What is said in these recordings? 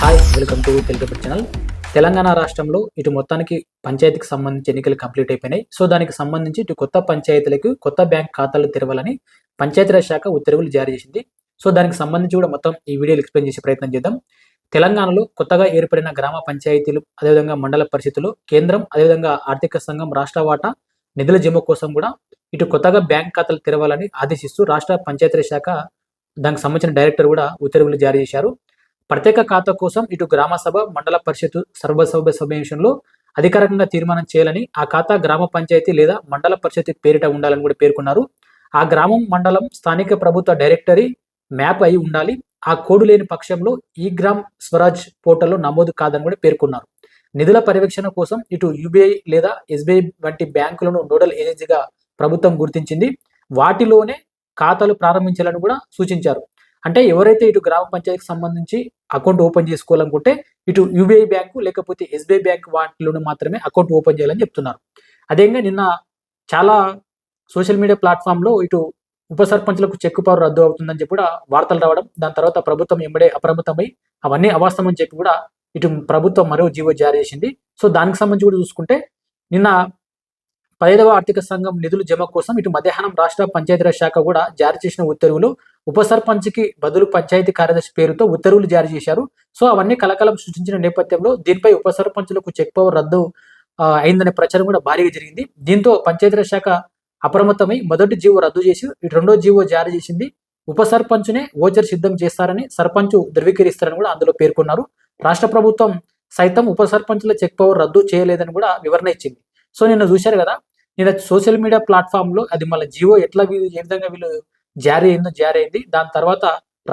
Hi welcome to Telugu channel Telangana రాష్ట్రంలో ఇటు మొత్తానికి పంచాయతీకి సంబంధించి ఎన్నికలు కంప్లీట్ అయిపోయినాయి. సో దానికి సంబంధించి ఇటు కొత్త పంచాయతీలకు కొత్త బ్యాంక్ ఖాతాలు తెరవాలని పంచాయతీరాజ్ శాఖ ఉత్తర్వులు జారీ చేసింది. సో దానికి సంబంధించి కూడా మొత్తం ఈ వీడియోలు ఎక్స్ప్లెయిన్ చేసే ప్రయత్నం చేద్దాం. తెలంగాణలో కొత్తగా ఏర్పడిన గ్రామ పంచాయతీలు అదేవిధంగా మండల పరిస్థితులు కేంద్రం అదేవిధంగా ఆర్థిక సంఘం రాష్ట్ర వాటా నిధుల జమ కోసం కూడా ఇటు కొత్తగా బ్యాంక్ ఖాతాలు తెరవాలని ఆదేశిస్తూ రాష్ట్ర పంచాయతీరాజ్ శాఖ దానికి సంబంధించిన డైరెక్టర్ కూడా ఉత్తర్వులు జారీ చేశారు. ప్రత్యేక ఖాతా కోసం ఇటు గ్రామ సభ మండల పరిషత్ సర్వసభ్య సమావేశంలో అధికారికంగా తీర్మానం చేయాలని ఆ ఖాతా గ్రామ పంచాయతీ లేదా మండల పరిషత్ పేరిట ఉండాలని కూడా పేర్కొన్నారు. ఆ గ్రామం మండలం స్థానిక ప్రభుత్వ డైరెక్టరీ మ్యాప్ అయి ఉండాలి. ఆ కోడ్ లేని పక్షంలో ఈ గ్రామ్ స్వరాజ్ పోర్టల్లో నమోదు కాదని కూడా పేర్కొన్నారు. నిధుల పర్యవేక్షణ కోసం ఇటు యూబీఐ లేదా ఎస్బీఐ వంటి బ్యాంకులను నోడల్ ఏజెన్సీగా ప్రభుత్వం గుర్తించింది. వాటిలోనే ఖాతాలు ప్రారంభించాలని కూడా సూచించారు. అంటే ఎవరైతే ఇటు గ్రామ పంచాయతీకి సంబంధించి అకౌంట్ ఓపెన్ చేసుకోవాలనుకుంటే ఇటు యూబీఐ బ్యాంకు లేకపోతే ఎస్బీఐ బ్యాంక్ వాటిలోనే మాత్రమే అకౌంట్ ఓపెన్ చేయాలని చెప్తున్నారు. అదేవిధంగా నిన్న చాలా సోషల్ మీడియా ప్లాట్ఫామ్లో ఇటు ఉప సర్పంచ్లకు చెక్కు పవర్ రద్దు అవుతుందని చెప్పి కూడా వార్తలు రావడం దాని తర్వాత ప్రభుత్వం ఎంబడే అప్రమత్తమై అవన్నీ అవాస్తవం అని చెప్పి కూడా ఇటు ప్రభుత్వం మరో జీవో జారీ చేసింది. సో దానికి సంబంధించి కూడా చూసుకుంటే నిన్న పదైదవ ఆర్థిక సంఘం నిధులు జమ కోసం ఇటు మధ్యాహ్నం రాష్ట్ర పంచాయతీరాజ్ శాఖ కూడా జారీ చేసిన ఉత్తర్వులు ఉప సర్పంచ్కి బదులు పంచాయతీ కార్యదర్శి పేరుతో ఉత్తర్వులు జారీ చేశారు. సో అవన్నీ కలకలం సృష్టించిన నేపథ్యంలో దీనిపై ఉప సర్పంచులకు చెక్ పవర్ రద్దు అయిందనే ప్రచారం కూడా భారీగా జరిగింది. దీంతో పంచాయతీరాజ్ శాఖ అప్రమత్తమై మొదటి జీవో రద్దు చేసి రెండో జీవో జారీ చేసింది. ఉప సర్పంచ్నే ఓచర్ సిద్ధం చేస్తారని సర్పంచ్ ధృవీకరిస్తారని కూడా అందులో పేర్కొన్నారు. రాష్ట్ర ప్రభుత్వం సైతం ఉపసర్పంచుల చెక్ పవర్ రద్దు చేయలేదని కూడా వివరణ ఇచ్చింది. సో నిన్న చూశారు కదా నిన్న సోషల్ మీడియా ప్లాట్ఫామ్లో అది మళ్ళీ జియో ఎట్లా వీళ్ళు ఏ విధంగా వీళ్ళు జారీ అయిందో జారీ అయింది. దాని తర్వాత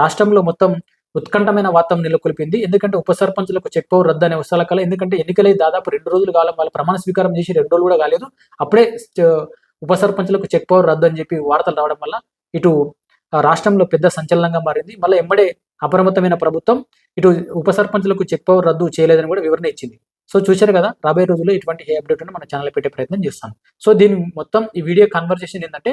రాష్ట్రంలో మొత్తం ఉత్కంఠమైన వాతం నెలకొల్పింది. ఎందుకంటే ఉప సర్పంచులకు చెక్ పవర్ రద్దు అనే వస్తాల కల ఎందుకంటే ఎన్నికలై దాదాపు రెండు రోజులు కాలం. వాళ్ళ ప్రమాణ స్వీకారం చేసి రెండు రోజులు కూడా కాలేదు. అప్పుడే ఉప సర్పంచులకు చెక్ పవర్ రద్దు అని చెప్పి వార్తలు రావడం వల్ల ఇటు రాష్ట్రంలో పెద్ద సంచలనంగా మారింది. మళ్ళీ ఎమ్మడే అప్రమత్తమైన ప్రభుత్వం ఇటు ఉప సర్పంచులకు చెక్ పవర్ రద్దు చేయలేదని కూడా వివరణ ఇచ్చింది. సో చూశారు కదా రాబోయే రోజుల్లో ఇటువంటి ఏ అప్డేట్ ఉన్న మన ఛానల్ పెట్టే ప్రయత్నం చేస్తాం సో దీని మొత్తం ఈ వీడియో కన్వర్సేషన్ ఏంటంటే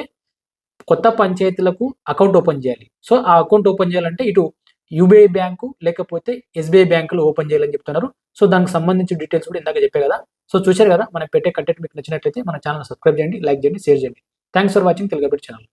కొత్త పంచాయతీలకు అకౌంట్ ఓపెన్ చేయాలి. సో ఆ అకౌంట్ ఓపెన్ చేయాలంటే ఇటు యూబీఐ బ్యాంకు లేకపోతే ఎస్బీఐ బ్యాంకులు ఓపెన్ చేయాలని చెప్తున్నారు. సో దానికి సంబంధించిన డీటెయిల్స్ కూడా ఇందాక చెప్పే కదా. సో చూశారు కదా? మనం పెట్టే కంటెంట్ మీకు నచ్చినట్లయితే మన ఛానల్ సబ్స్క్రైబ్ చేయండి లైక్ చేయండి షేర్ చేయండి. Thanks for watching Telugu channel.